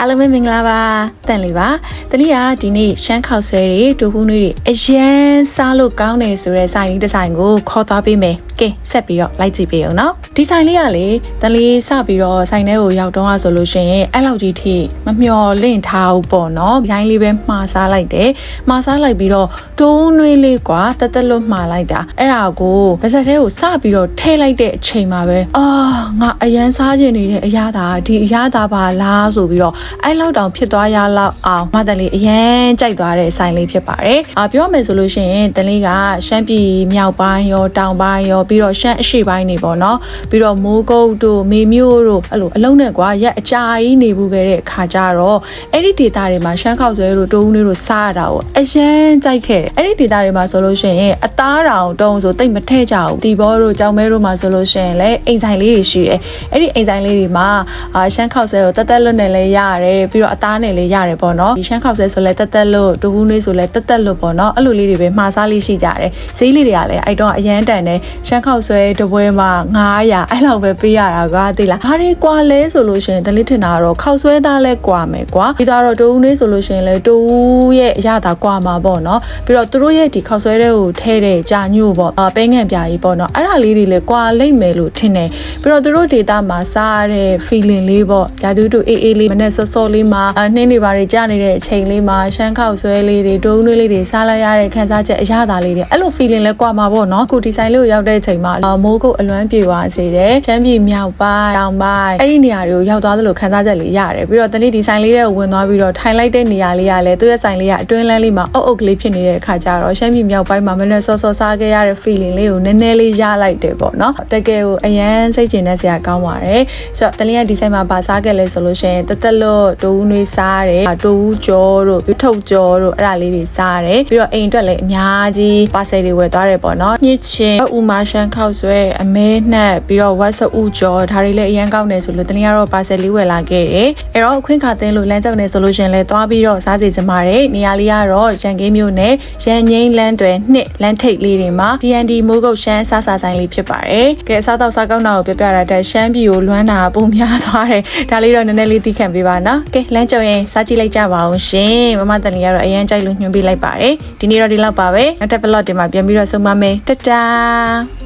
အားလုံးပဲမင်္ဂလာပါတန်လေးပါတနည်းအားဒီနေ့ရှမ်းခေါက်ဆွဲတွေတူဟူးနွေးတွေအရန်စားလို့ကောင်းတယ်ဆိုတဲ့ဆိုင်လေးတစ်ဆိုင်ကိုခေါ်သွားပေးမယ်ကဲဆက်ပြီးတော့လိုက်ကြည့်ပေးအောင်နော်ဒီဆိုင်လေးကလေတလေးစပြီးတော့ဆိုင်ထဲကိုရောက်တော့ဆိုလို့ရှိရင်အဲ့လောက်ကြီးထိမမျော်လင့်ထားဘူးပေါ့နော်ဘိုင်းလေးပဲမှားစားလိုက်တယ်မှားစားလိုက်ပြီးတော့တူးနွေးလေးကွာတက်တက်လွတ်မှားလိုက်တာအဲ့ဒါကိုဗစက်ထဲကိုစပြီးတော့ထည့်လိုက်တဲ့အချိန်မှာပဲအာငါအရန်စားကျင်နေတဲ့အရာသာဒီအရာသာပါလားဆိုပြီးတော့အဲ့လောက်တောင်ဖြစ်သွားရလောက်အောင်မတန်လေးအရန်ကြိုက်သွားတဲ့ဆိုင်လေးဖြစ်ပါတယ်အာပြောမယ်ဆိုလို့ရှိရင်တန်လေးကရှမ်းပြည်မြောက်ပိုင်းရောတောင်ပိုင်းရောပြီးတော့ရှမ်းအရှေ့ပိုင်းနေပေါ့နော်ပြီးတော့မိုးကုတ်တို့မေမျိုးတို့အဲ့လိုအလုံးနဲ့ကွာရက်အကြာကြီးနေဘူးခဲ့တဲ့အခါကျတော့အဲ့ဒီဒေတာတွေမှာရှမ်းခောက်ဆွဲတို့တိုးဦးလေးတို့စားရတာကိုအရန်ကြိုက်ခဲ့တယ်အဲ့ဒီဒေတာတွေမှာဆိုလို့ရှိရင်အသားတောင်တုံးဆိုတိတ်မထဲကြဘူးတီဘောတို့ကြောင်မဲတို့မှာဆိုလို့ရှိရင်လည်းအိမ်ဆိုင်လေးတွေရှိတယ်အဲ့ဒီအိမ်ဆိုင်လေးတွေမှာအာရှမ်းခောက်ဆွဲကိုတက်တက်လွတ်နဲ့လည်းရတယ်ပြီးတော့အသားနဲ့လည်းရတယ်ပေါ့နော်ဒီရှမ်းခောက်ဆွဲဆိုလည်းတက်တက်လွတ်တိုးဦးလေးဆိုလည်းတက်တက်လွတ်ပေါ့နော်အဲ့လိုလေးတွေပဲမှာစားလေးရှိကြတယ်ဈေးလေးတွေကလည်းအဲ့တော့အရန်တန်တယ်ရှမ်းခောက်ဆွဲတပွဲမှာ900အဲ့လောက်ပဲပေးရတာကွာသိလားဘာတွေကွာလဲဆိုလို့ရှိရင်တလေးထင်တာကတော့ခောက်ဆွဲသားလဲကွာမယ်ကွာပြီးတော့တိုးဦးလေးဆိုလို့ရှိရင်လည်းတိုးရဲ့အရသာကွာမှာပေါ့နော်ပြီးတော့သူတို့ရဲ့ဒီခောက်ဆွဲတဲ့ကိုထဲတဲ့ကြာညို့ပေါ့အာပဲငံပြာကြီးပေါ့နော်အဲ့ဒါလေးတွေလည်းကွာလိမ့်မယ်လို့ထင်တယ်ပြီးတော့သူတို့ဒေတာမှာစားရတဲ့ feeling လေးပေါ့ဂျာတူတူအေးအေးလေးမနဲ့စောစောလေးမှာအာနှင်းတွေပါတွေကြာနေတဲ့အချိန်လေးမှာရှမ်းခောက်ဆွဲလေးတွေတိုးဦးလေးတွေစားလိုက်ရတဲ့ခံစားချက်အရသာလေးတွေအဲ့လို feeling လဲကွာမှာပေါ့နော်အခုဒီဆိုင်လေးကိုရောက်တဲ့အချိန်မှာအာမိုးကုတ်အလွမ်းပြေသွားစေတယ်ချမ်းပြည်မြောက်ပိုင်းတောင်ပိုင်းအဲ့ဒီနေရာတွေကိုရောက်သွားသလိုခံစားချက်လေးရတယ်ပြီးတော့တနေ့ဒီဆိုင်လေးတဲ့ကိုဝင်သွားပြီးတော့ထိုင်လိုက်တဲ့နေရာလေးကလည်းသူ့ရဲ့ဆိုင်လေးကအတွင်းလန်းလေးမှာအုပ်အုပ်ကလေးဖြစ်နေတဲ့အခါကျတော့ရှမ်းပြည်မြောက်ပိုင်းမှာမနဲ့စောစောစားခဲ့ရတဲ့ feeling လေးကိုနည်းနည်းလေးရလိုက်တယ်ပေါ့နော်တကယ်ကိုအရန်စိတ်ကျဉ်တဲ့ဆရာကောင်းပါတယ်ဆိုတော့တနေ့ကဒီဆိုင်မှာပါစားခဲ့လဲဆိုလို့ရှိရင်တက်တက်လို့တိုးဦးနွေးစားတယ်တိုးဦးကြောတို့ပြထုတ်ကြောတို့အဲ့ဒါလေးတွေစားတယ်ပြီးတော့အိမ်အတွက်လည်းအများကြီးပါဆယ်တွေဝယ်သွားတယ်ပေါ့နော်မြစ်ချင်းဥမာရှမ်းခောက်ဆွဲအမဲနှက်ပြီးတော့ဝက်ဆူကြောဒါတွေလည်းအရန်ကောင်းတယ်ဆိုလို့တနေ့ကတော့ပါဆယ်လေးဝယ်လာခဲ့တယ်အဲ့တော့အခွင့်ခါသိန်းလို့လမ်းကြောက်နေဆိုလို့ရှိရင်လည်းသွားပြီးတော့စားစီကြမှာတယ်နေရာလေးကတော့ရန်ကင်းမြို့နယ်ရန်ငိမ့်လန်းသွဲနှစ်လန်းထိတ်လေးတွေမှာ TND မိုးကုတ်ရှမ်းစားစာဆိုင်လေးဖြစ်ပါတယ်ကဲအစားတော့စားကောင်းတာကိုပြောပြတာတက်ရှမ်းပြည်ကိုလွမ်းတာပုံများသွားတယ်ဒါလေးတော့နည်းနည်းလေးသိခံပေးပါနော်ကဲလမ်းကြုံရင်စားကြည့်လိုက်ကြပါအောင်ရှင်မမတန်လေးကတော့အရန်ကြိုက်လို့ညွှန်ပေးလိုက်ပါတယ်ဒီနေ့တော့ဒီလောက်ပါပဲနောက်တစ် vlog တင်မှာပြန်ပြီးတော့ဆုံပါမယ်တတား